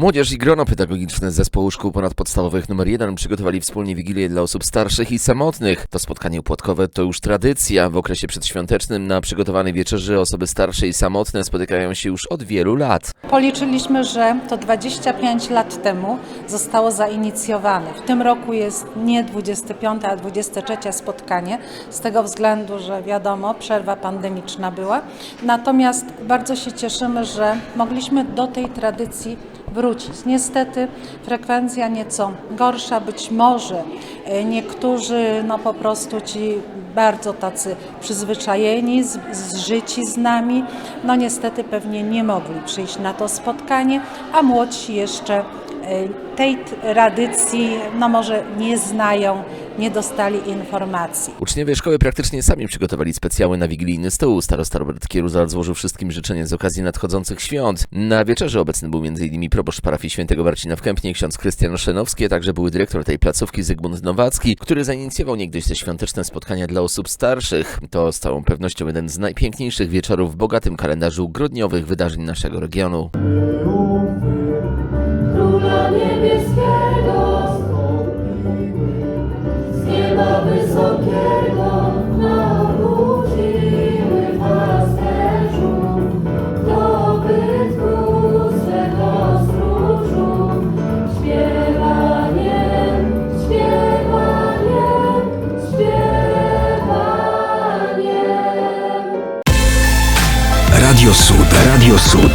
Młodzież i grono pedagogiczne z zespołu szkół ponadpodstawowych nr 1 przygotowali wspólnie Wigilię dla osób starszych i samotnych. To spotkanie upłatkowe to już tradycja. W okresie przedświątecznym na przygotowanej wieczerzy osoby starsze i samotne spotykają się już od wielu lat. Policzyliśmy, że to 25 lat temu zostało zainicjowane. W tym roku jest nie 25, a 23 spotkanie, z tego względu, że wiadomo, przerwa pandemiczna była. Natomiast bardzo się cieszymy, że mogliśmy do tej tradycji wrócić. Niestety frekwencja nieco gorsza, być może e, niektórzy no po prostu ci bardzo tacy przyzwyczajeni, z- zżyci z nami, no niestety pewnie nie mogli przyjść na to spotkanie, a młodsi jeszcze tej tradycji no może nie znają, nie dostali informacji. Uczniowie szkoły praktycznie sami przygotowali specjały na wigilijny stół. Starosta Robert Kieruza złożył wszystkim życzenia z okazji nadchodzących świąt. Na wieczerzy obecny był m.in. proboszcz parafii świętego Marcina w Kępnie, ksiądz Krystian Szenowski, a także były dyrektor tej placówki Zygmunt Nowacki, który zainicjował niegdyś te świąteczne spotkania dla osób starszych. To z całą pewnością jeden z najpiękniejszych wieczorów w bogatym kalendarzu grudniowych wydarzeń naszego regionu. Niebieskiego z nieba wysokiego nawróciły pasterzu dobytku swego stróżu śpiewaniem, śpiewaniem, śpiewaniem. Radio Sud. Radio Sud.